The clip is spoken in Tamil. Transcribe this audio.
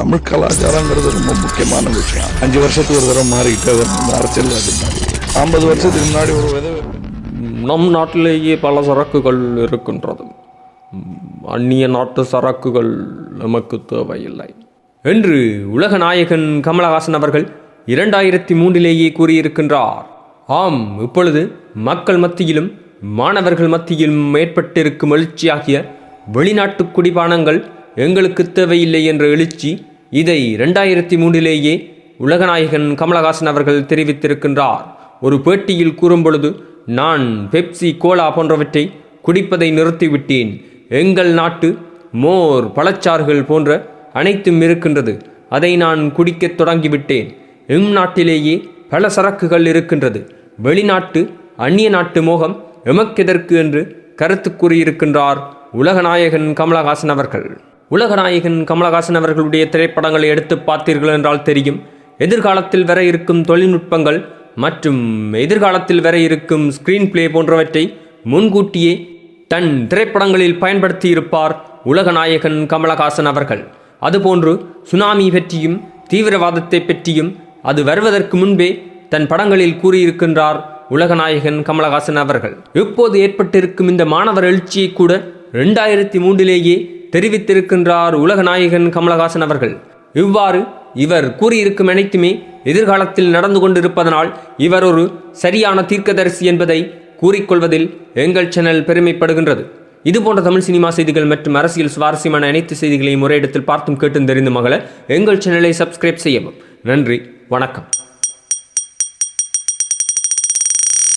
தமிழ் கலாச்சாரங்கிறது ரொம்ப முக்கியமான விஷயம். அஞ்சு வருஷத்துக்கு ஒரு தடவை மாறிக்கிட்டே வரும் இந்த அரசியல்வாதி ஐம்பது வருஷத்துக்கு முன்னாடி ஒரு வித நம் நாட்டிலேயே பல சரக்குகள் இருக்கின்றது. அந்நிய நாட்டு சரக்குகள் நமக்கு தேவையில்லை. என்று உலக நாயகன் கமலஹாசன் அவர்கள் இரண்டாயிரத்தி மூன்றிலேயே கூறியிருக்கின்றார். ஆம் இப்பொழுது மக்கள் மத்தியிலும் மாணவர்கள் மத்தியிலும் ஏற்பட்டிருக்கும் எழுச்சியாகிய வெளிநாட்டு குடிபானங்கள் எங்களுக்கு தேவையில்லை என்ற எழுச்சி இதை இரண்டாயிரத்தி மூன்றிலேயே உலகநாயகன் கமலஹாசன் அவர்கள் தெரிவித்திருக்கின்றார். ஒரு பேட்டியில் கூறும்பொழுது நான் பெப்சி கோலா போன்றவற்றை குடிப்பதை நிறுத்திவிட்டேன். எங்கள் நாட்டு மோர் பழச்சாறுகள் போன்ற அனைத்தும் இருக்கின்றது. அதை நான் குடிக்கத் தொடங்கிவிட்டேன். எம் நாட்டிலேயே பல சரக்குகள் இருக்கின்றது. வெளிநாட்டு அந்நிய நாட்டு மோகம் எமக்கெதற்கு? என்று கருத்து கூறியிருக்கின்றார் உலகநாயகன் கமலஹாசன் அவர்கள். உலகநாயகன் கமலஹாசன் அவர்களுடைய திரைப்படங்களை எடுத்து பார்த்தீர்கள் என்றால் தெரியும். எதிர்காலத்தில் வர இருக்கும் தொழில்நுட்பங்கள் மற்றும் எதிர்காலத்தில் வர இருக்கும் ஸ்கிரீன் பிளே போன்றவற்றை முன்கூட்டியே தன் திரைப்படங்களில் பயன்படுத்தியிருப்பார் உலகநாயகன் கமலஹாசன் அவர்கள். அதுபோன்று சுனாமி பற்றியும் தீவிரவாதத்தை பற்றியும் அது வருவதற்கு முன்பே தன் படங்களில் கூறியிருக்கின்றார் உலகநாயகன் கமலஹாசன் அவர்கள். இப்போது ஏற்பட்டிருக்கும் இந்த மாணவர் எழுச்சியை கூட ரெண்டாயிரத்தி மூன்றிலேயே தெரிவித்திருக்கின்றார் உலகநாயகன் கமலஹாசன் அவர்கள். இவ்வாறு இவர் கூறியிருக்கும் அனைத்துமே எதிர்காலத்தில் நடந்து கொண்டிருப்பதனால் இவர் ஒரு சரியான தீர்க்கதரிசி என்பதை கூறிக்கொள்வதில் எங்கள் சேனல் பெருமைப்படுகின்றது. இதுபோன்ற தமிழ் சினிமா செய்திகள் மற்றும் அரசியல் சுவாரஸ்யமான அனைத்து செய்திகளையும் ஒரே இடத்தில் பார்த்தும் கேட்டும் தெரிந்து மகள எங்கள் சேனலை சப்ஸ்கிரைப் செய்யவும். நன்றி வணக்கம்.